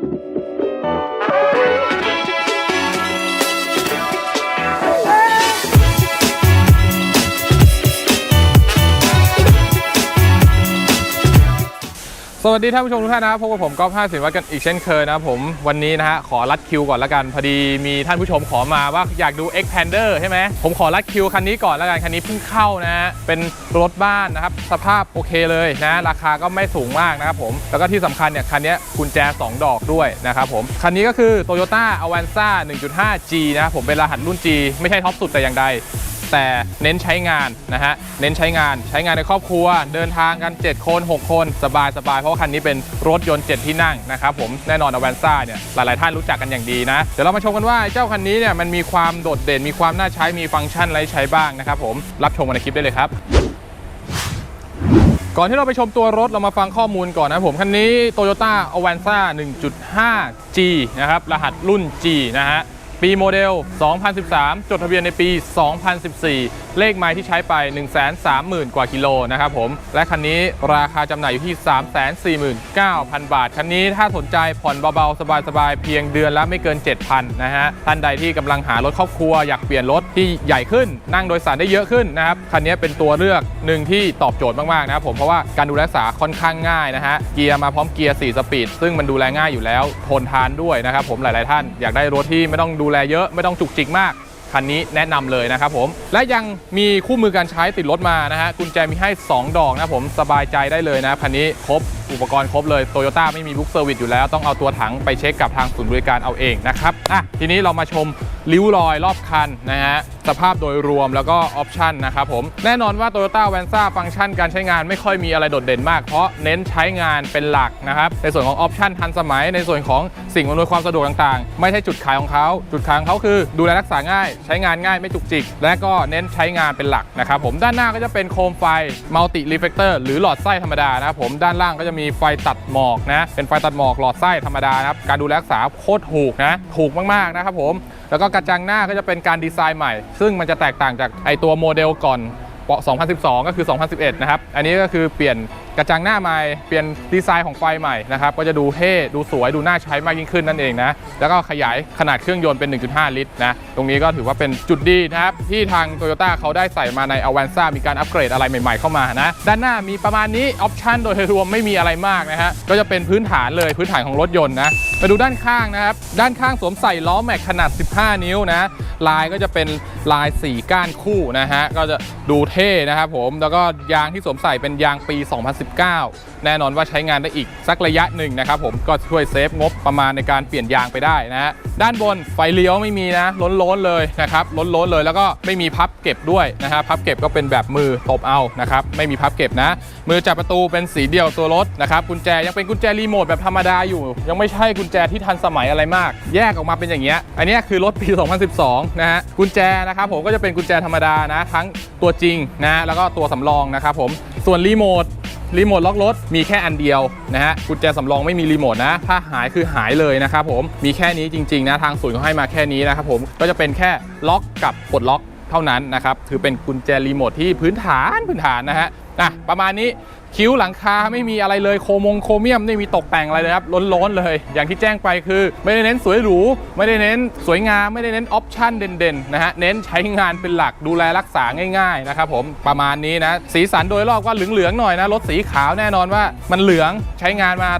thank you. สวัสดีท่านผู้ชมทุกท่านนะครับพบกับผมก๊อฟห้าสินวัตกันอีกเช่นเคยนะครับผมวันนี้นะฮะขอรัดคิวก่อนละกัน พอดีมีท่านผู้ชมขอมาว่าอยากดู Xpander ใช่ไหมผมขอรัดคิวคันนี้ก่อนละกันคันนี้เพิ่งเข้านะฮะเป็นรถบ้านนะครับ สภาพโอเคเลยนะ ราคาก็ไม่สูงมากนะครับผม แล้วก็ที่สำคัญเนี่ยคันนี้กุญแจ 2 ดอกด้วยนะครับผม คันนี้ก็คือ Toyota Avanza 1.5G นะครับผมเป็นรหัสรุ่น G ไม่ใช่ท็อปสุดแต่อย่างใด แต่เน้นใช้งานนะฮะเน้นใช้งานใช้งานในครอบครัว เดินทางกัน 7 คน 6 คน สบายสบายเพราะว่าคันนี้เป็นรถยนต์ 7 ที่นั่งนะครับผมแน่นอนอ v วนซ่าเนี่ยหลาย ๆ ท่านรู้จักกันอย่างดีนะ เดี๋ยวเรามาชมกันว่าเจ้าคันนี้เนี่ยมันมีความโดดเด่นมีความน่าใช้มีฟังก์ชันอะไรใช้บ้างนะครับผมรับชมกันในคลิปได้เลยครับก่อนที่เราไปชมตัวรถเรามาฟังข้อมูลก่อนนะผม คันนี้ Toyota Avanza 1.5G นะครับ รหัสรุ่น G นะฮะ ปีโมเดล 2013 จดทะเบียนในปี 2014 เลขไมล์ที่ใช้ไป 130,000 กว่ากิโลนะครับผม และคันนี้ราคาจำหน่ายอยู่ที่ 349,000 บาท คันนี้ถ้าสนใจผ่อนเบาๆ สบายๆ เพียงเดือนละไม่เกิน 7,000 นะฮะ ท่านใดที่กำลังหารถครอบครัวอยากเปลี่ยนรถที่ใหญ่ขึ้น นั่งโดยสารได้เยอะขึ้นนะครับ คันนี้เป็นตัวเลือกหนึ่งที่ตอบโจทย์มากๆนะครับผม เพราะว่าการดูแลรักษาค่อนข้างง่ายนะฮะ เกียร์มาพร้อมเกียร์ 4 สปีด ซึ่งมันดูแลง่ายอยู่แล้ว ทนทานด้วยนะครับผม หลาย ๆ ท่านอยากได้รถที่ไม่ต้องดูแลเยอะไม่ต้องจุกจิกมากคันนี้แนะนำเลยนะครับผม และยังมีคู่มือการใช้ติดรถมานะฮะกุญแจมีให้ 2 ดอกนะผมสบายใจได้เลยนะคันนี้ครบ อุปกรณ์ครบเลยโตโยต้าไม่มีบุ๊กเซอร์วิสอยู่แล้ว ต้องเอาตัวถังไปเช็คกับทางศูนย์บริการเอาเองนะครับอะทีนี้เรามาชมริ้วรอยรอบคันนะฮะสภาพโดยรวมแล้วก็ออปชันนะครับผมแน่นอนว่า Toyota v a n z a ฟังก์ชันการใช้งานไม่ค่อยมีอะไรโดดเด่นมาก เพราะเน้นใช้งานเป็นหลักนะครับในส่วนของออปชันทันสมัย ในส่วนของสิ่งอำนวยความสะดวกต่างๆ ไม่ใช่จุดขายของเขาจุดขายของเขาคือ ดูแลรักษาง่าย ใช้งานง่ายไม่จุกจิก และก็เน้นใช้งานเป็นหลักนะครับผมด้านหน้าก็จะเป็นโคมไฟมัลติรีเฟกเตอร์หรือหลอดไส้ธรรมดานะครับผมด้านล่างก็จะมีไฟตัดหมอกนะ เป็นไฟตัดหมอกหลอดไส้ธรรมดานะครับ การดูแลรักษาโคตรถูกนะ ถูกมากๆนะครับผม แล้วก็กระจังหน้าก็จะเป็นการดีไซน์ใหม่ ซึ่งมันจะแตกต่างจากไอตัวโมเดลก่อน 2012 ก็คือ 2011 นะครับ อันนี้ก็คือเปลี่ยน กระจังหน้าใหม่เปลี่ยนดีไซน์ของไฟใหม่นะครับก็จะดูเท่ดูสวยดูน่าใช้มากยิ่งขึ้นนั่นเองนะแล้วก็ขยายขนาดเครื่องยนต์เป็น 1.5 ลิตรนะตรงนี้ก็ถือว่าเป็นจุดดีนะครับที่ทาง Toyota เขาได้ใส่มาใน Avanza มีการอัปเกรดอะไรใหม่ๆเข้ามานะด้านหน้ามีประมาณนี้ออปชันโดยรวมไม่มีอะไรมากนะฮะก็จะเป็นพื้นฐานเลยพื้นฐานของรถยนต์นะไปดูด้านข้างนะครับด้านข้างสวมใส่ล้อแม็กขนาด 15 นิ้วนะลายก็จะเป็นลาย 4 ก้านคู่นะฮะก็จะดูเท่นะครับผมแล้วก็ยางที่สวมใส่เป็นยางปี 2019แน่นอนว่าใช้งานได้อีกสักระยะหนึ่งนะครับผมก็ช่วยเซฟงบประมาณในการเปลี่ยนยางไปได้นะฮะด้านบนไฟเลี้ยวไม่มีนะล้นๆเลยนะครับล้นๆเลยแล้วก็ไม่มีพับเก็บด้วยนะฮะพับเก็บก็เป็นแบบมือตบเอานะครับไม่มีพับเก็บนะ มือจับประตูเป็นสีเดียวตัวรถนะครับกุญแจยังเป็นกุญแจรีโมทแบบธรรมดาอยู่ ยังไม่ใช่กุญแจที่ทันสมัยอะไรมาก แยกออกมาเป็นอย่างเงี้ยอันนี้คือรถปี 2012 นะฮะกุญแจนะครับผมก็จะเป็นกุญแจธรรมดานะ ทั้งตัวจริงนะแล้วก็ตัวสำรองนะครับผมส่วนรีโมท รีโมทล็อกรถมีแค่อันเดียวนะฮะกุญแจสำรองไม่มีรีโมทนะ ถ้าหายคือหายเลยนะครับผมมีแค่นี้จริงๆนะทางศูนย์เขาให้มาแค่นี้นะครับผมก็จะเป็นแค่ล็อกกับปลดล็อกเท่านั้นนะครับถือเป็นกุญแจรีโมทที่พื้นฐานพื้นฐานนะฮะอะประมาณนี้ คิ้วหลังคาไม่มีอะไรเลยโคมงโครเมียมไม่มีตกแต่งอะไรเลยครับล้นๆเลย อย่างที่แจ้งไปคือ ไม่ได้เน้นสวยหรูไม่ได้เน้นสวยงามไม่ได้เน้นออปชั่นเด่นๆนะฮะเน้นใช้งานเป็นหลักดูแลรักษาง่ายๆนะครับผมประมาณนี้นะสีสันโดยรอบก็เหลืองๆหน่อยนะรถสีขาวแน่นอนว่ามันเหลืองใช้งานมา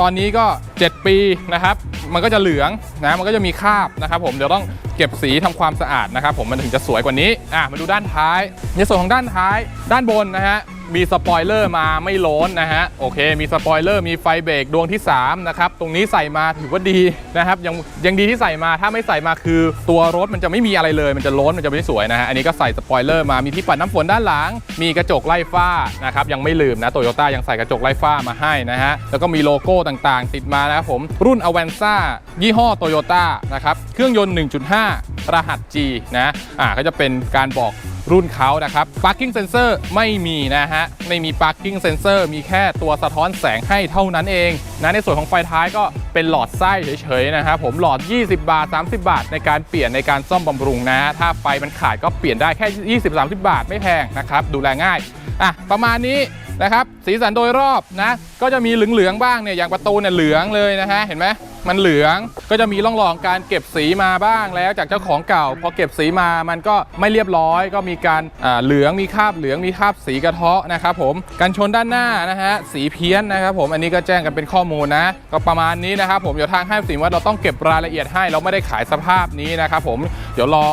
ตอนนี้ก็ 7 ปีนะครับ มันก็จะเหลืองนะ มันก็จะมีคราบนะครับผม เดี๋ยวต้อง ก็บสีทำความสะอาดนะครับผมมันถึงจะสวยกว่านี้อะมาดูด้านท้าย ในส่วนของด้านท้าย ด้านบนนะฮะมีสปอยเลอร์มาไม่ล้นนะฮะโอเค มีสปอยเลอร์มีไฟเบรกดวงที่3นะครับตรงนี้ใส่มาถือว่าดีนะครับยังยังดีที่ใส่มาถ้าไม่ใส่มาคือ ตัวรถมันจะไม่มีอะไรเลย มันจะล้นมันจะไม่สวยนะฮะอันนี้ก็ใส่สปอยเลอร์มามีที่ปัดน้ำฝนด้านหลัง มีกระจกไล่ฟ้านะครับยังไม่ลืมนะโตโยต้ายังใส่กระจกไล่ฟ้ามาให้นะฮะแล้วก็มีโลโก้ต่างๆ ติดมานะครับผมรุ่น a v a n z a ยี่ห้อโตโยต้านะครับเครื่องยนต์ 1.5รหัส G นะอ่าก็จะเป็นการบอกรุ่นเขานะครับ parking sensor ไม่มีนะฮะ ไม่มี parking sensor มีแค่ตัวสะท้อนแสงให้เท่านั้นเองนะในส่วนของไฟท้ายก็เป็นหลอดไส้เฉยๆนะครับผมหลอด 20 บาท 30 บาท ในการเปลี่ยนในการซ่อมบำรุงนะฮะถ้าไฟมันขาดก็เปลี่ยนได้แค่ 20-30 บาทไม่แพงนะครับ ดูแลง่ายอะประมาณนี้นะครับสีสันโดยรอบนะก็จะมีเหลืองๆบ้างเนี่ยอย่างประตูเนี่ยเหลืองเลยนะฮะเห็นไหมมันเหลืองก็จะมีร่องรอยของการเก็บสีมาบ้างแล้วจากเจ้าของเก่า พอเก็บสีมามันก็ไม่เรียบร้อย ก็มีการเหลืองมีคราบเหลืองมีคราบสีกระเทาะนะครับผมกันชนด้านหน้านะฮะสีเพี้ยนนะครับผมอันนี้ก็แจ้งกันเป็นข้อมูลนะก็ประมาณนี้นะครับผมเดี๋ยวทางให้สินว่าเราต้องเก็บรายละเอียดให้เราไม่ได้ขายสภาพนี้นะครับผมเดี๋ยวรอ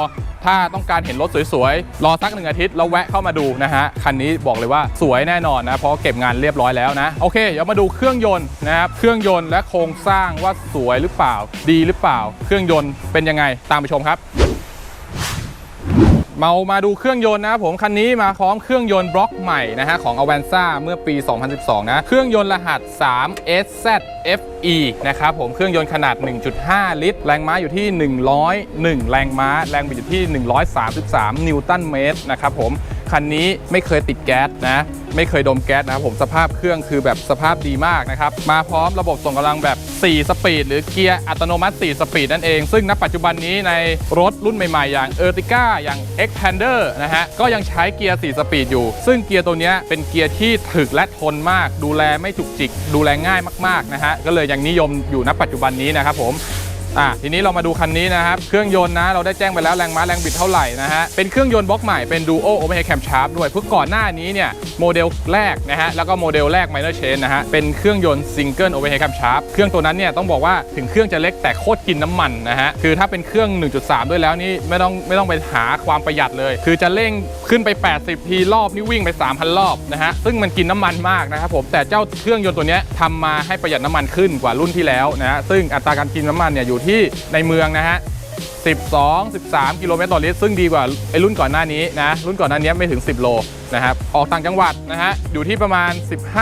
ถ้าต้องการเห็นรถสวยๆรอสักหนึ่งอาทิตย์แล้วแวะเข้ามาดูนะฮะคันนี้บอกเลยว่าสวยแน่นอนนะเพราะเก็บงานเรียบร้อยแล้วนะโอเคเดี๋ยวมาดูเครื่องยนต์นะครับเครื่องยนต์และโครงสร้างว่าสวยหรือเปล่า ดีหรือเปล่า เครื่องยนต์เป็นยังไงตามไปชมครับเมามาดูเครื่องยนต์นะครับผมคันนี้มาพร้อมเครื่องยนต์บล็อกใหม่นะฮะของ a v a n z a เมื่อปี 2012 นะ เครื่องยนต์รหัส 3SZFE นะครับผมเครื่องยนต์ขนาด 1.5 ลิตร แรงม้าอยู่ที่ 101 แรงม้า แรงบิดอยู่ที่ 133 นิวตันเมตรนะครับผม คันนี้ไม่เคยติดแก๊สนะ ไม่เคยดมแก๊สนะครับผมสภาพเครื่องคือแบบสภาพดีมากนะครับ มาพร้อมระบบส่งกำลังแบบ 4 สปีด หรือเกียร์อัตโนมัติ 4 สปีดนั่นเอง ซึ่งณปัจจุบันนี้ในรถรุ่นใหม่ๆ อย่าง Ertiga อย่าง Xpander นะฮะ ก็ยังใช้เกียร์ 4 สปีดอยู่ ซึ่งเกียร์ตัวนี้เป็นเกียร์ที่ถึกและทนมาก ดูแลไม่จุกจิก ดูแลง่ายมากๆนะฮะ ก็เลยยังนิยมอยู่ณปัจจุบันนี้นะครับผม อะทีนี้เรามาดูคันนี้นะครับ เครื่องยนต์นะ เราได้แจ้งไปแล้วแรงม้าแรงบิดเท่าไหร่นะฮะ เป็นเครื่องยนต์บล็อกใหม่เป็น Duo Overhead Camshaft ด้วยเพื่อก่อนหน้านี้เนี่ย โมเดลแรกนะฮะ แล้วก็โมเดลแรก Minor Change นะฮะ เป็นเครื่องยนต์ Single Overhead Camshaft เครื่องตัวนั้นเนี่ยต้องบอกว่าถึงเครื่องจะเล็กแต่โคตรกินน้ำมันนะฮะ คือถ้าเป็นเครื่อง 1.3 ด้วยแล้วนี่ไม่ต้องไม่ต้องไปหาความประหยัดเลย คือจะเร่งขึ้นไป 80 ทีรอบนี่วิ่งไป 3,000 รอบนะฮะ ซึ่งมันกินน้ำมันมากนะครับผมแต่เจ้าเครื่องยนต์ตัวนี้ทำมาให้ประหยัดน้ำมันขึ้นกว่ารุ่นที่แล้วนะฮะซึ่งอัตราการกินน้ำมันเนี่ยอยู่ที่ในเมืองนะฮะ 12 13 กิโลเมตรต่อลิตรซึ่งดีกว่าไอ้รุ่นก่อนหน้านี้นะ รุ่นก่อนหน้านี้ไม่ถึง 10 โลนะครับ ออกต่างจังหวัดนะฮะ อยู่ที่ประมาณ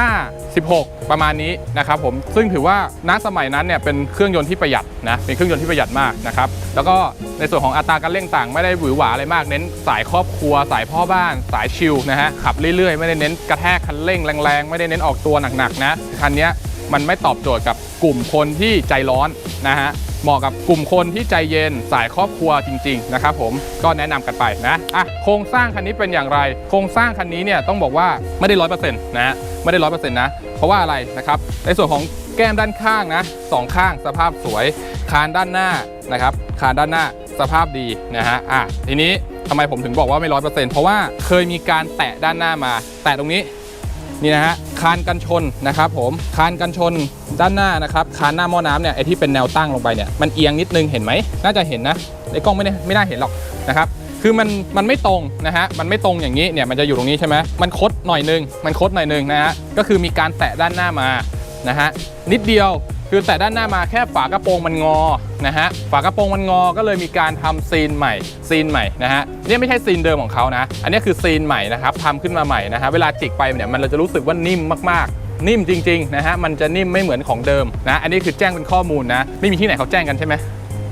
15 16 ประมาณนี้นะครับผม ซึ่งถือว่าณสมัยนั้นเนี่ยเป็นเครื่องยนต์ที่ประหยัดนะ เป็นเครื่องยนต์ที่ประหยัดมากนะครับ แล้วก็ในส่วนของอัตราการเร่งต่างไม่ได้หวือหวาอะไรมาก เน้นสายครอบครัว สายพ่อบ้าน สายชิลนะฮะ ขับเรื่อยๆ ไม่ได้เน้นกระแทกคันเร่งแรงๆ ไม่ได้เน้นออกตัวหนักๆนะ คันเนี้ย มันไม่ตอบโจทย์กับกลุ่มคนที่ใจร้อนนะฮะเหมาะกับกลุ่มคนที่ใจเย็นสายครอบครัวจริง ๆ นะครับผมก็แนะนำกันไปนะอะโครงสร้างคันนี้เป็นอย่างไร โครงสร้างคันนี้เนี่ยต้องบอกว่าไม่ได้ร้อยเปอร์เซ็นต์นะฮะไม่ได้ร้อยเปอร์เซ็นต์นะเพราะว่าอะไรนะครับในส่วนของแก้มด้านข้างนะสองข้างสภาพสวย คานด้านหน้านะครับคานด้านหน้าสภาพดีนะฮะอะทีนี้ทำไมผมถึงบอกว่าไม่ร้อยเปอร์เซ็นต์เพราะว่าเคยมีการแตะด้านหน้ามา แตะตรงนี้ นี่นะฮะคานกันชนนะครับผมคานกันชนด้านหน้านะครับคานหน้าหม้อน้ำเนี่ยไอที่เป็นแนวตั้งลงไปเนี่ยมันเอียงนิดนึงเห็นไหมน่าจะเห็นนะในกล้องไม่ได้ไม่น่าเห็นหรอกนะครับคือมันมันไม่ตรงนะฮะมันไม่ตรงอย่างนี้เนี่ยมันจะอยู่ตรงนี้ใช่ไหมมันคดหน่อยนึงมันคดหน่อยนึงนะฮะก็คือมีการแตะด้านหน้ามานะฮะนิดเดียว คือแต่ด้านหน้ามาแค่ฝากระโปรงมันงอนะฮะฝากระโปรงมันงอก็เลยมีการทำซีนใหม่ซีนใหม่นะฮะนี่ไม่ใช่ซีนเดิมของเขานะ อันนี้คือซีนใหม่นะครับทำขึ้นมาใหม่นะฮะเวลาจิกไปเนี่ยมันเราจะรู้สึกว่านิ่มมากๆ นิ่มจริงๆนะฮะมันจะนิ่มไม่เหมือนของเดิมนะอันนี้คือแจ้งเป็นข้อมูลนะไม่มีที่ไหนเขาแจ้งกันใช่ไหม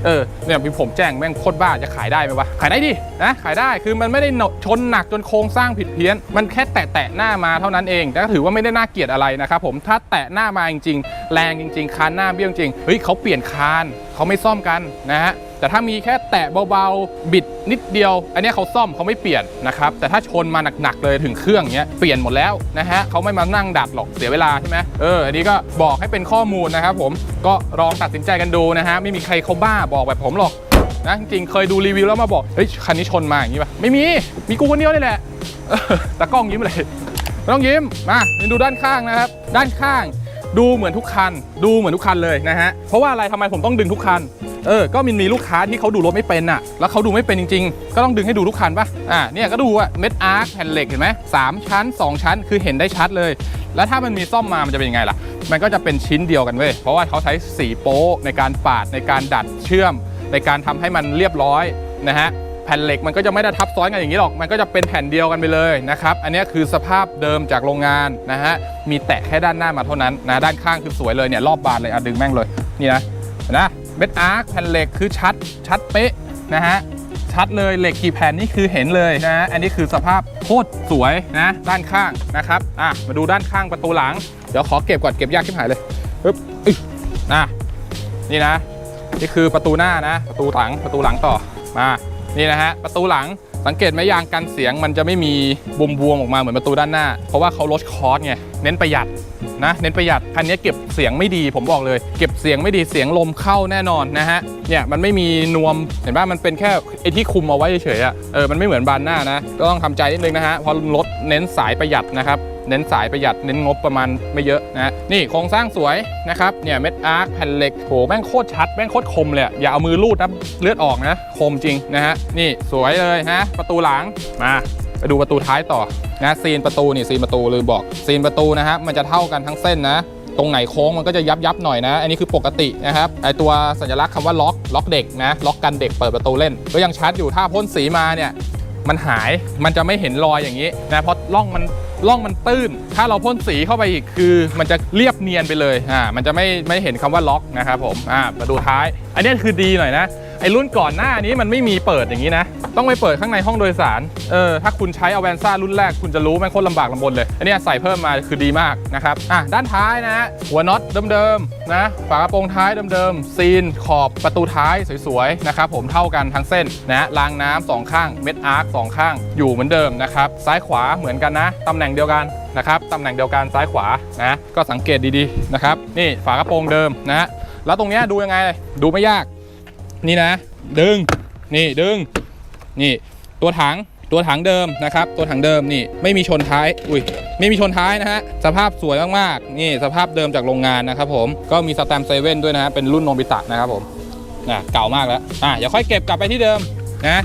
เออเนี่ยมีผมแจ้งแม่งโคตรบ้าจะขายได้ไหมวะขายได้ดินะขายได้คือมันไม่ได้ชนหนักจนโครงสร้างผิดเพี้ยน มันแค่แตะแตะหน้ามาเท่านั้นเองแต่ก็ถือว่าไม่ได้น่าเกลียดอะไรนะครับผมถ้าแตะหน้ามาจริงๆแรงจริง ๆคานหน้าเบี้ยวจริงเฮ้ยเขาเปลี่ยนคานเขาไม่ซ่อมกันนะฮะแต่ถ้ามีแค่แตะเบาๆ บิดนิดเดียว อันนี้เขาซ่อมเขาไม่เปลี่ยนนะครับ แต่ถ้าชนมาหนักๆเลยถึงเครื่องเงี้ยเปลี่ยนหมดแล้วนะฮะเขาไม่มานั่งดัดหรอกเสียเวลาใช่ไหมเอออันนี้ก็บอกให้เป็นข้อมูลนะครับผมก็ลองตัดสินใจกันดูนะฮะไม่มีใครเขาบ้าบอกแบบผมหรอกนะจริงเคยดูรีวิวแล้วมาบอกเฮ้ยคันนี้ชนมาอย่างนี้ป่ะไม่มีมีกูคนเดียวนี่แหละตากล้องยิ้มเลยไม่ต้องยิ้มมาดูด้านข้างนะครับ ด้านข้างดูเหมือนทุกคัน ดูเหมือนทุกคันเลยนะฮะ เพราะว่าอะไรทำไมผมต้องดึงทุกคัน เออ ก็มันมีลูกค้าที่เขาดูรถไม่เป็นอะ แล้วเขาดูไม่เป็นจริง ๆ ก็ต้องดึงให้ดูทุกคันป่ะ อ่า เนี่ยก็ดูอะ เม็ดอาร์คแผ่นเหล็กเห็นไหมสามชั้น 2 ชั้น คือเห็นได้ชัดเลย แล้วถ้ามันมีซ่อมมา มันจะเป็นยังไงล่ะ มันก็จะเป็นชิ้นเดียวกันเว้ย เพราะว่าเขาใช้สีโป๊ในการปาด ในการดัดเชื่อม ในการทำให้มันเรียบร้อยนะฮะ แผ่นเหล็กมันก็จะไม่ได้ทับซ้อนกันอย่างนี้หรอก มันก็จะเป็นแผ่นเดียวกันไปเลยนะครับ อันนี้คือสภาพเดิมจากโรงงานนะฮะ มีแตะแค่ด้านหน้ามาเท่านั้นนะ ด้านข้างคือสวยเลยเนี่ยรอบบานเลยอะดึงแม่งเลย นี่นะนะ เม็ดอาร์คแผ่นเหล็กคือชัดชัดเป๊ะนะฮะชัดเลยเหล็กกี่แผ่นนี่คือเห็นเลยนะอันนี้คือสภาพโคตรสวยนะด้านข้างนะครับอะมาดูด้านข้างประตูหลัง เดี๋ยวขอเก็บก่อนเก็บยากขึ้นหายเลยปึ๊บอึ๊ยนะนี่นะ นี่คือประตูหน้านะ ประตูหลังประตูหลังต่อมานี่นะฮะประตูหลังสังเกตไหมยางกันเสียงมันจะไม่มีบวมบวมๆออกมาเหมือนประตูด้านหน้า เพราะว่าเขาลดคอสไงเน้นประหยัดนะเน้นประหยัดคันนี้เก็บเสียงไม่ดีผมบอกเลย เก็บเสียงไม่ดีเสียงลมเข้าแน่นอนนะฮะเนี่ยมันไม่มีนวมเห็นป่ะมันเป็นแค่ไอที่คุมเอาไว้เฉยๆอะเออมันไม่เหมือนบานหน้านะก็ต้องทำใจนิดนึงนะฮะเพราะรถเน้นสายประหยัดนะครับเน้นสายประหยัดเน้นงบประมาณไม่เยอะนะฮะนี่โครงสร้างสวยนะครับเนี่ยเม็ดอาร์คแผ่นเหล็กโหแม่งโคตรชัดแม่งโคตรคมเลยอย่าเอามือลูดนะเลือดออกนะคมจริงนะฮะนี่สวยเลยฮะประตูหลังมา ไปดูประตูท้ายต่อนะซีนประตูนี่ซีนประตูลืมบอกซีนประตูนะฮะมันจะเท่ากันทั้งเส้นนะ ตรงไหนโค้งมันก็จะยับยับหน่อยนะ อันนี้คือปกตินะครับไอตัวสัญลักษณ์คำว่าล็อกล็อกเด็กนะล็อกกันเด็กเปิดประตูเล่น ก็ยังชัดอยู่ถ้าพ่นสีมาเนี่ยมันหายมันจะไม่เห็นรอยอย่างนี้นะเพราะร่องมันร่องมันตื้น ถ้าเราพ่นสีเข้าไปอีกคือ มันจะเรียบเนียนไปเลยอ่ามันจะไม่ไม่เห็นคำว่าล็อกนะครับผมอ่ามาดูท้าย อันนี้คือดีหน่อยนะ ไอ้รุ่นก่อนหน้านี้มันไม่มีเปิดอย่างนี้นะ ต้องไปเปิดข้างในห้องโดยสาร เออ ถ้าคุณใช้อ v เวนซ่ารุ่นแรกคุณจะรู้แม่งโคตรลำบากลำบนเลย อันนี้ใส่เพิ่มมาคือดีมากนะครับ อะ ด้านท้ายนะฮะหัวน็อตเดิมๆนะ ฝากระโปรงท้ายเดิมๆ ซีนขอบประตูท้ายสวยๆ นะครับผมเท่ากันทั้งเส้นนะรางน้ำสองข้าง เม็ดอาร์คสองข้าง อยู่เหมือนเดิมนะครับ ซ้ายขวาเหมือนกันนะ ตำแหน่งเดียวกันนะครับ ตำแหน่งเดียวกันซ้ายขวา นะ ก็สังเกตดีๆ นะครับ นี่ฝากระโปรงเดิมนะฮะแล้วตรงเนี้ยดูยังไง ดูไม่ยาก นี่นะ ดึง นี่ดึง นี่ ตัวถัง ตัวถังเดิมนะครับ ตัวถังเดิมนี่ไม่มีชนท้าย อุ้ย ไม่มีชนท้ายนะฮะ สภาพสวยมากๆ นี่สภาพเดิมจากโรงงานนะครับผม ก็มีสแตมเซเว่นด้วยนะฮะ เป็นรุ่นโนบิตะนะครับผมนะเก่ามากแล้ว อะเดี๋ยวค่อยเก็บกลับไปที่เดิมนะ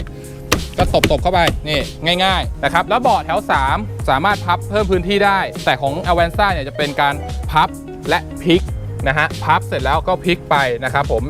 ก็ตบๆเข้าไป นี่ง่าย ๆ นะครับ แล้วเบาะแถว 3 สามารถพับเพิ่มพื้นที่ได้ แต่ของ a v a n z a เนี่ยจะเป็นการพับและพลิกนะฮะ พับเสร็จแล้วก็พลิกไปนะครับผม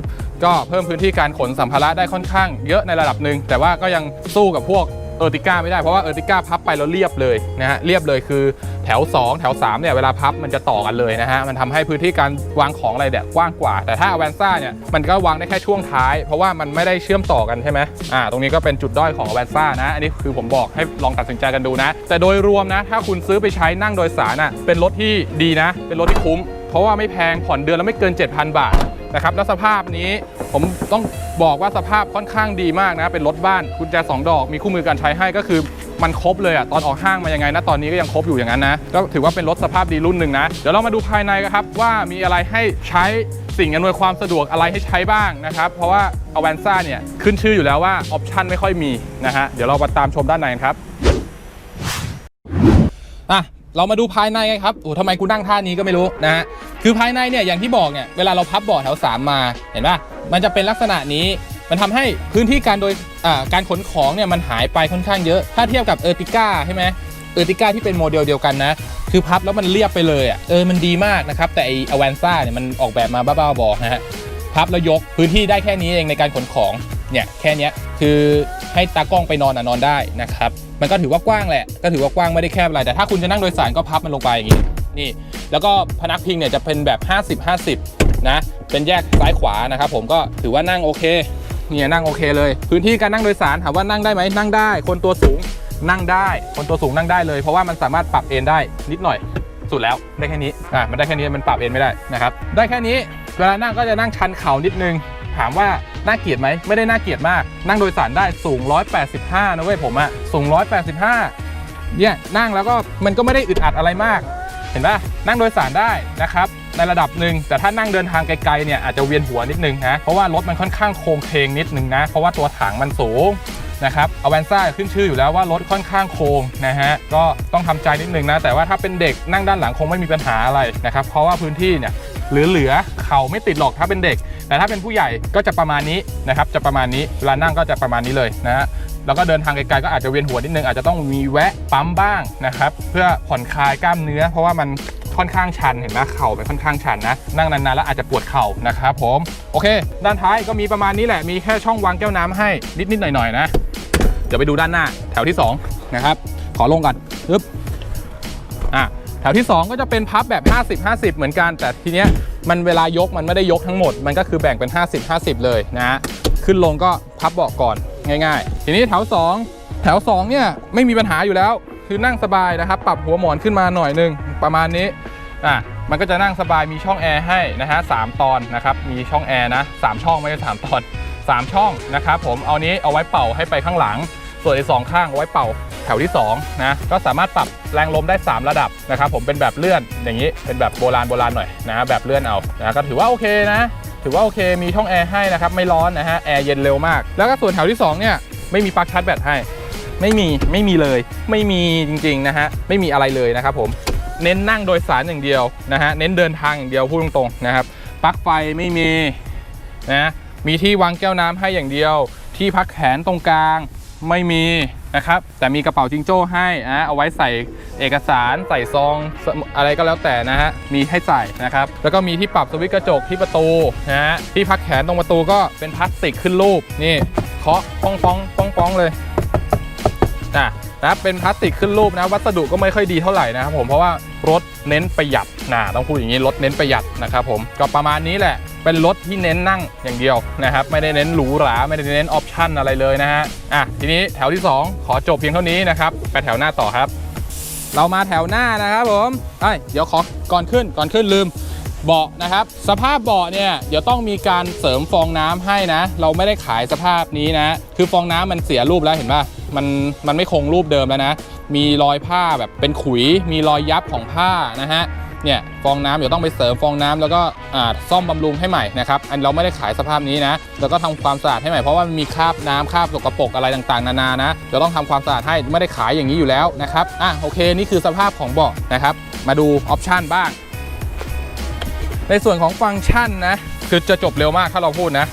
ก็เพิ่มพื้นที่การขนสัมภาระได้ค่อนข้างเยอะในระดับหนึ่งแต่ว่าก็ยังสู้กับพวกเออร์ติก้าไม่ได้เพราะว่าเออร์ติก้าพับไปแล้วเรียบเลยนะฮะเรียบเลยคือแถว 2 แถว3เนี่ยเวลาพับมันจะต่อกันเลยนะฮะมันทำให้พื้นที่การวางของอะไรเนี่ยกว้างกว่า แต่ถ้าอ v วนซ่าเนี่ยมันก็วางได้แค่ช่วงท้าย เพราะว่ามันไม่ได้เชื่อมต่อกันใช่ไหมอ่าตรงนี้ก็เป็นจุดด้อยของอ v วนซ่านะ อันนี้คือผมบอกให้ลองตัดสินใจกันดูนะ แต่โดยรวมนะ ถ้าคุณซื้อไปใช้นั่งโดยสารอะเป็นรถที่ดีนะ เป็นรถที่คุ้ม เพราะว่าไม่แพงผ่อนเดือนละไม่เกิน 7,000 บาท นะครับแล้วสภาพนี้ผมต้องบอกว่าสภาพค่อนข้างดีมากนะ เป็นรถบ้านกุญแจ2 ดอก มีคู่มือการใช้ให้ก็คือมันครบเลยอะตอนออกห้างมายังไงนะตอนนี้ก็ยังครบอยู่อย่างนั้นนะก็ถือว่าเป็นรถสภาพดีรุ่นหนึ่งนะ เดี๋ยวเรามาดูภายในกันครับว่ามีอะไรให้ใช้สิ่งอำนวยความสะดวกอะไรให้ใช้บ้างนะครับ เพราะว่าอ v วนซ่าเนี่ยขึ้นชื่ออยู่แล้วว่าออปชันไม่ค่อยมีนะฮะเดี๋ยวเรามาตามชมด้านในกันครับอะ เรามาดูภายในกันครับโอ้ทำไมกูนั่งท่านี้ก็ไม่รู้นะฮะคือภายในเนี่ยอย่างที่บอกเนี่ยเวลาเราพับเบาะแถว 3 มาเห็นป่ะมันจะเป็นลักษณะนี้มันทำให้พื้นที่การโดยการขนของเนี่ยมันหายไปค่อนข้างเยอะ ถ้าเทียบกับเออร์ติก้าใช่ไหมเออร์ติก้าที่เป็นโมเดลเดียวกันนะ คือพับแล้วมันเรียบไปเลยอะเออมันดีมากนะครับ แต่ไออ v วนซ่าเนี่ยมันออกแบบมาบ้าๆบอๆนะฮะพับแล้วยกพื้นที่ได้แค่นี้เองในการขนของ เนี่ยแค่นี้คือให้ตากล้องไปนอนอะนอนได้นะครับมันก็ถือว่ากว้างแหละก็ถือว่ากว้างไม่ได้แคบอะไรแต่ถ้าคุณจะนั่งโดยสารก็พับมันลงไปอย่างนี้นี่ แล้วก็พนักพิงเนี่ยจะเป็นแบบ 50 50 นะ เป็นแยกซ้ายขวานะครับผมก็ถือว่านั่งโอเคเนี่ยนั่งโอเคเลย พื้นที่การนั่งโดยสารถามว่านั่งได้ไหมนั่งได้ คนตัวสูงนั่งได้ คนตัวสูงนั่งได้เลย เพราะว่ามันสามารถปรับเอนได้นิดหน่อยสุดแล้วได้แค่นี้อะมันได้แค่นี้มันปรับเอนไม่ได้นะครับได้แค่นี้เวลานั่งก็จะนั่งชันเข่านิดนึง ถามว่าน่าเกลียดไหมไม่ได้น่าเกลียดมาก นั่งโดยสารได้สูง 185 นะเว้ยผมอะสูง 185 เนี่ยนั่งแล้วก็มันก็ไม่ได้อึดอัดอะไรมาก เห็นปะนั่งโดยสารได้นะครับในระดับหนึ่งแต่ถ้านั่งเดินทางไกลๆเนี่ยอาจจะเวียนหัวนิดนึงนะเพราะว่ารถมันค่อนข้างโค้งเคงนิดนึงนะ เพราะว่าตัวถังมันสูงนะครับเอาแวนซ่าขึ้นชื่ออยู่แล้วว่ารถค่อนข้างโค้งนะฮะก็ต้องทำใจนิดนึงนะ แต่ว่าถ้าเป็นเด็กนั่งด้านหลังคงไม่มีปัญหาอะไรนะครับเพราะว่าพื้นที่เนี่ย หรือเหลือเข่าไม่ติดหรอกถ้าเป็นเด็ก แต่ถ้าเป็นผู้ใหญ่ก็จะประมาณนี้นะครับจะประมาณนี้เวลานั่งก็จะประมาณนี้เลยนะฮะแล้วก็เดินทางไกลๆก็อาจจะเวียนหัวนิดนึงอาจจะต้องมีแวะปั๊มบ้างนะครับเพื่อผ่อนคลายกล้ามเนื้อ เพราะว่ามันค่อนข้างชันเห็นไหมเข่ามันค่อนข้างชันนะนั่งนานๆแล้วอาจจะปวดเข่านะครับผมโอเค ด้านท้ายก็มีประมาณนี้แหละมีแค่ช่องวางแก้วน้ำให้นิดๆหน่อยๆนะเดี๋ยวไปดูด้านหน้าแถวที่สองนะครับขอลงก่อนปึ๊บอะ แถวที่ 2 ก็จะเป็นพับแบบ 50 50 เหมือนกัน แต่ทีเนี้ยมันเวลายกมันไม่ได้ยกทั้งหมด มันก็คือแบ่งเป็น 50 50 เลยนะฮะขึ้นลงก็พับเบาะก่อนง่าย ๆ ทีนี้แถว 2 แถว2เนี่ยไม่มีปัญหาอยู่แล้ว คือนั่งสบายนะครับ ปรับหัวหมอนขึ้นมาหน่อยนึงประมาณนี้อะมันก็จะนั่งสบายมีช่องแอร์ให้นะฮะสามตอนนะครับ มีช่องแอร์นะสามช่องไม่ใช่สามตอนสามช่องนะครับผมเอานี้เอาไว้เป่าให้ไปข้างหลัง ส่วนอีกสองข้างเอาไว้เป่าแถวที่2นะก็สามารถปรับแรงลมได้ 3 ระดับนะครับผมเป็นแบบเลื่อนอย่างนี้เป็นแบบโบราณโบราณหน่อยนะแบบเลื่อนเอานะก็ถือว่าโอเคนะ ถือว่าโอเคมีช่องแอร์ให้นะครับไม่ร้อนนะฮะแอร์เย็นเร็วมาก แล้วก็ส่วนแถวที่สองเนี่ยไม่มีปลั๊กชาร์จแบตให้ ไม่มีไม่มีเลย ไม่มีจริงๆนะฮะไม่มีอะไรเลยนะครับผมเน้นนั่งโดยสารอย่างเดียวนะฮะเน้นเดินทางอย่างเดียวพูดตรงๆนะครับปลั๊กไฟไม่มีนะมีที่วางแก้วน้ำให้อย่างเดียว ที่พักแขนตรงกลาง ไม่มีนะครับ แต่มีกระเป๋าจิงโจ้ให้นะเอาไว้ใส่เอกสารใส่ซองอะไรก็แล้วแต่นะฮะมีให้ใส่นะครับ แล้วก็มีที่ปรับสวิตช์กระจกที่ประตูนะฮะที่พักแขนตรงประตูก็เป็นพลาสติกขึ้นรูปนี่เคาะป้องป้องป้องป้องเลยอะ นะครับเป็นพลาสติกขึ้นรูปนะวัสดุก็ไม่ค่อยดีเท่าไหร่นะครับผมเพราะว่ารถเน้นประหยัดนะต้องพูดอย่างนี้รถเน้นประหยัดนะครับผมก็ประมาณนี้แหละเป็นรถที่เน้นนั่งอย่างเดียวนะครับไม่ได้เน้นหรูหราไม่ได้เน้นออปชั่นอะไรเลยนะฮะอะทีนี้แถวที่ 2 ขอจบเพียงเท่านี้นะครับไปแถวหน้าต่อครับ เรามาแถวหน้านะครับผมเอ้ยเดี๋ยวขอก่อนขึ้นก่อนขึ้นลืมเบาะนะครับ สภาพเบาะเนี่ยเดี๋ยวต้องมีการเสริมฟองน้ำให้นะ เราไม่ได้ขายสภาพนี้นะ คือฟองน้ำมันเสียรูปแล้วเห็นป่ะ มันมันไม่คงรูปเดิมแล้วนะ มีรอยผ้าแบบเป็นขุย มีรอยยับของผ้านะฮะเนี่ยฟองน้ำเดี๋ยวต้องไปเสริมฟองน้ำแล้วก็อ่าซ่อมบำรุงให้ใหม่นะครับอันเราไม่ได้ขายสภาพนี้นะแล้วก็ทำความสะอาดให้ใหม่เพราะว่ามันมีคราบน้ำคราบสกปรกอะไรต่างๆ นานานะเราต้องทำความสะอาดให้ไม่ได้ขายอย่างนี้อยู่แล้วนะครับอะโอเคนี่คือสภาพของเบาะนะครับ มาดูออปชันบ้าง ในส่วนของฟังก์ชันนะคือจะจบเร็วมากถ้าเราพูดนะ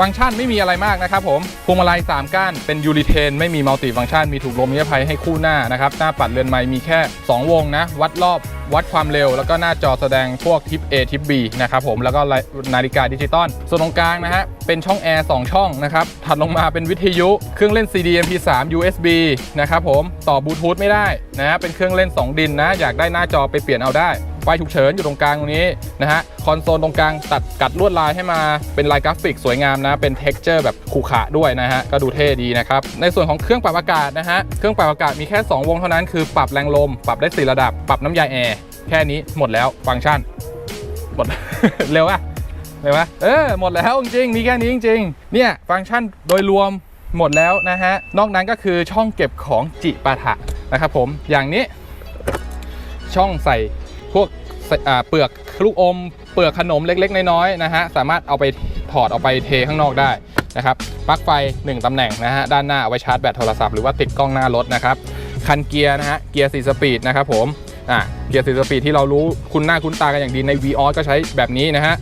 ฟังก์ชันไม่มีอะไรมากนะครับผมพวงมาลัย3ก้านเป็นยูริเทนไม่มีมัลติฟังก์ชันมีถูกลมนิรภัยให้คู่หน้านะครับหน้าปัดเรือนไม้มีแค่ 2 วงนะ วัดรอบวัดความเร็ว แล้วก็หน้าจอแสดงพวกทิป A ทิป B นะครับผมแล้วก็นาฬิกาดิจิตอลส่วนตรงกลางนะฮะเป็นช่องแอร์2ช่องนะครับถัดลงมาเป็นวิทยุเครื่องเล่น CD MP3 USB นะครับผมต่อบลูทูธไม่ได้นะเป็นเครื่องเล่น 2 ดินนะอยากได้หน้าจอไปเปลี่ยนเอาได้ ไฟฉุกเฉินอยู่ตรงกลางตรงนี้นะฮะคอนโซลตรงกลางตัดกัดลวดลายให้มาเป็นลายกราฟิกสวยงามนะเป็นเท็กเจอร์แบบขรุขะด้วยนะฮะก็ดูเท่ดีนะครับในส่วนของเครื่องปรับอากาศนะฮะเครื่องปรับอากาศมีแค่ 2 วงเท่านั้นคือปรับแรงลม ปรับได้4ระดับ ปรับน้ำยาแอร์แค่นี้หมดแล้วฟังก์ชันหมดเร็วอะเร็วอะเออหมดแล้วจริงมีแค่นี้จริงๆเนี่ยฟังก์ชันโดยรวมหมดแล้วนะฮะ นอกนั้นก็คือช่องเก็บของจิปาถะนะครับผม อย่างนี้ช่องใส่ เปลือกลูกอม เปลือกขนมเล็ก ๆ น้อยๆนะฮะสามารถเอาไปถอดออกไปเทข้างนอกได้นะครับปลั๊กไฟ 1ตำแหน่งนะฮะด้านหน้าเอาไว้ชาร์จแบตโทรศัพท์หรือว่าติดกล้องหน้ารถนะครับคันเกียร์นะฮะเกียร์4สปีดนะครับผมอ่าเกียร์4สปีดที่เรารู้คุณหน้าคุ้นตากันอย่างดีใน v ีออก็ใช้แบบนี้นะฮะ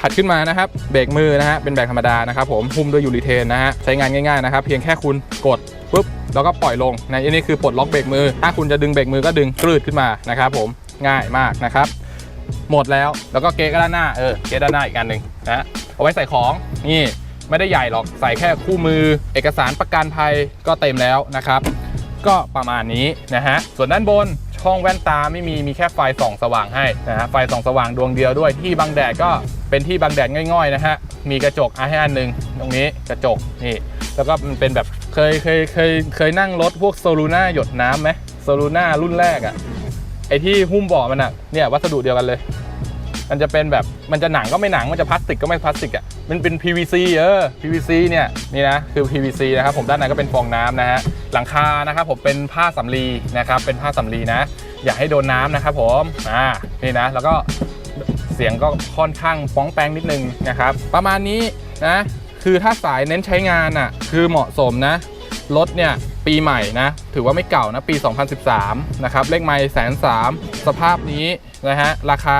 ถัดขึ้นมานะครับเบรกมือนะฮะเป็นแบบธรรมดานะครับผมหุ้มด้วยยูริเทนนะฮะใช้งานง่ายๆนะครับเพียงแค่คุณกดปุ๊บแล้วก็ปล่อยลงนะอันนี้คือปลดล็อกเบรกมือ ถ้าคุณจะดึงเบรกมือก็ดึงกลืดขึ้นมานะครับผมง่ายมากนะครับ หมดแล้ว แล้วก็เก๊ก็ด้านหน้า เออ เก๊ด้านหน้าอีกอันหนึ่งนะ เอาไว้ใส่ของ นี่ ไม่ได้ใหญ่หรอก ใส่แค่คู่มือ เอกสารประกันภัยก็เต็มแล้วนะครับ ก็ประมาณนี้นะฮะ ส่วนด้านบนช่องแว่นตาไม่มี มีแค่ไฟส่องสว่างให้นะฮะ ไฟส่องสว่างดวงเดียวด้วย ที่บังแดดก็เป็นที่บังแดดง่อยๆนะฮะ มีกระจกอะให้อันหนึ่งตรงนี้กระจก นี่ แล้วก็มันเป็นแบบเคยเคยเคยเคยนั่งรถพวกโซลูน่าหยดน้ำไหมโซลูน่ารุ่นแรกอะ่ะ ไอที่หุ้มเบาะมันอะเนี่ยวัสดุเดียวกันเลย มันจะเป็นแบบมันจะหนังก็ไม่หนังมันจะพลาสติกก็ไม่พลาสติกอะ่ะมันเป็น PVC เออ PVC เนี่ยนี่นะคือ PVC นะครับผมด้านในก็เป็นฟองน้ำนะฮะหลังคานะครับผมเป็นผ้าสำลีนะครับเป็นผ้าสำลีนะ อย่าให้โดนน้ำนะครับผมอ่านี่นะ แล้วก็เสียงก็ค่อนข้างป้องแปงนิดนึงนะครับ ประมาณนี้นะคือถ้าสายเน้นใช้งานอะคือเหมาะสมนะรถเนี่ย ปีใหม่นะ ถือว่าไม่เก่านะปี 2013 นะครับ เลขไม่แสนสามสภาพนี้นะฮะ ราคา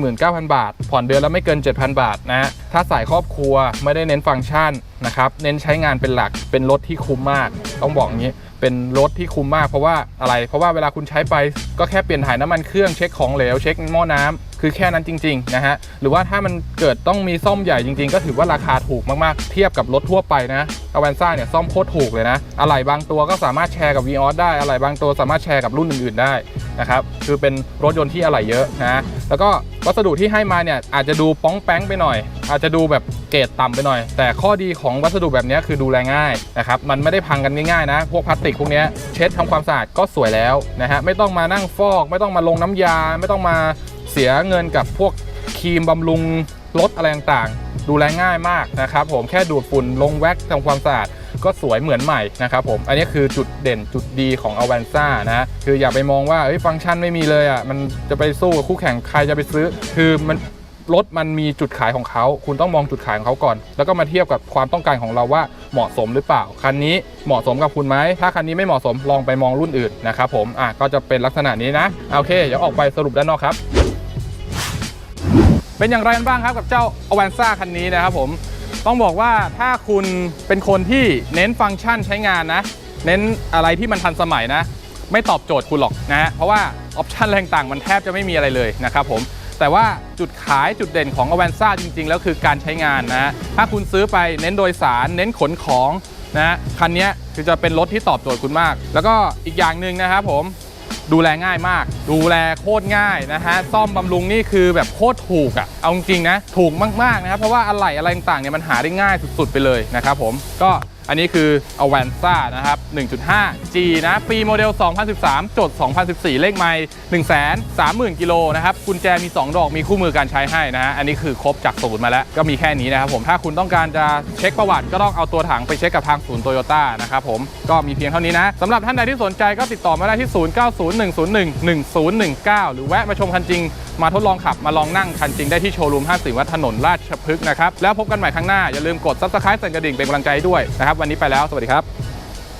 349,000 บาท ผ่อนเดือนละไม่เกิน 7,000 บาทนะฮะ ถ้าสายครอบครัวไม่ได้เน้นฟังก์ชันนะครับ เน้นใช้งานเป็นหลัก เป็นรถที่คุ้มมาก ต้องบอกอย่างนี้ เป็นรถที่คุ้มมากเพราะว่าอะไร เพราะว่าเวลาคุณใช้ไปก็แค่เปลี่ยนถ่ายน้ำมันเครื่อง เช็คของเหลว เช็คหม้อน้ำ คือแค่นั้นจริงๆนะฮะหรือว่าถ้ามันเกิดต้องมีซ่อมใหญ่จริงๆ ก็ถือว่าราคาถูกมากๆ เทียบกับรถทั่วไปนะอเวนซ่าเนี่ยซ่อมโคตรถูกเลยนะอะไหล่บางตัวก็สามารถแชร์กับ v ีออได้อะไหล่บางตัวสามารถแชร์กับรุ่นอื่นๆได้นะครับคือเป็นรถยนต์ที่อะไหล่เยอะนะแล้วก็วัสดุที่ให้มาเนี่ยอาจจะดูป้องแป้งไปหน่อย อาจจะดูแบบเกรดต่ำไปหน่อย แต่ข้อดีของวัสดุแบบนี้คือดูแลง่ายนะครับมันไม่ได้พังกันง่ายๆนะ พวกพลาสติกพวกเนี้ยเช็ดทำความสะอาดก็สวยแล้วนะฮะไม่ต้องมานั่งฟอก ไม่ต้องมาลงน้ำยา ไม่ต้องมา เสียเงินกับพวกครีมบำรุงรถอะไรต่างๆ ดูแลง่ายมากนะครับผมแค่ดูดฝุ่นลงแว็กทำความสะอาดก็สวยเหมือนใหม่นะครับผม อันนี้คือจุดเด่นจุดดีของ a v a n z a นะ คืออย่าไปมองว่าฟังก์ชันไม่มีเลยอะ มันจะไปสู้กับคู่แข่งใครจะไปซื้อ คือมันรถมันมีจุดขายของเขา คุณต้องมองจุดขายของเขาก่อน แล้วก็มาเทียบกับความต้องการของเราว่าเหมาะสมหรือเปล่า คันนี้เหมาะสมกับคุณไหม ถ้าคันนี้ไม่เหมาะสมลองไปมองรุ่นอื่นนะครับผม อะก็จะเป็นลักษณะนี้นะ โอเค เดี๋ยวออกไปสรุปด้านนอกครับ เป็นอย่างไรกันบ้างครับกับเจ้า a v a n z a คันนี้นะครับผมต้องบอกว่าถ้าคุณเป็นคนที่เน้นฟังก์ชันใช้งานนะ เน้นอะไรที่มันทันสมัยนะ ไม่ตอบโจทย์คุณหรอกนะฮะเพราะว่าออปชันแรงต่างมันแทบจะไม่มีอะไรเลยนะครับผมแต่ว่าจุดขายจุดเด่นของ a v a n z a จริง ๆ แล้วคือการใช้งานนะฮะถ้าคุณซื้อไปเน้นโดยสาร เน้นขนของนะฮะคันนี้คือจะเป็นรถที่ตอบโจทย์คุณมาก แล้วก็อีกอย่างหนึ่งนะครับผม ดูแลง่ายมาก ดูแลโคตรง่ายนะฮะซ่อมบำรุงนี่คือแบบโคตรถูกอะ่ะเอาจริงนะถูกมากๆนะครับเพราะว่าอะไหล่อะไรต่างๆเนี่ยมันหาได้ง่ายสุดๆไปเลยนะครับผมก็ อันนี้คือ a v a n z a นะครับ 1.5G นะ ปีโมเดล 2013 จด 2014 เลขไมล์130,000 กิโลนะครับ กุญแจมี 2 ดอก มีคู่มือการใช้ให้นะฮะ อันนี้คือครบจากศูนย์มาแล้ว ก็มีแค่นี้นะครับผม ถ้าคุณต้องการจะเช็คประวัติก็ต้องเอาตัวถังไปเช็คกับทางศูนย์โตโยต้านะครับผม ก็มีเพียงเท่านี้นะสำหรับท่านใดที่สนใจก็ติดต่อมาได้ที่ 0901011019 หรือแวะมาชมคันจริง มาทดลองขับมาลองนั่งคันจริงได้ที่โชว์รูม50วัดถนนราชพฤกษ์นะครับแล้วพบกันใหม่ครั้งหน้าอย่าลืมกดซับสไครต์สั่นกระดิ่งเป็นกำลังใจด้วยนะครับวันนี้ไปแล้วสวัสดีครับ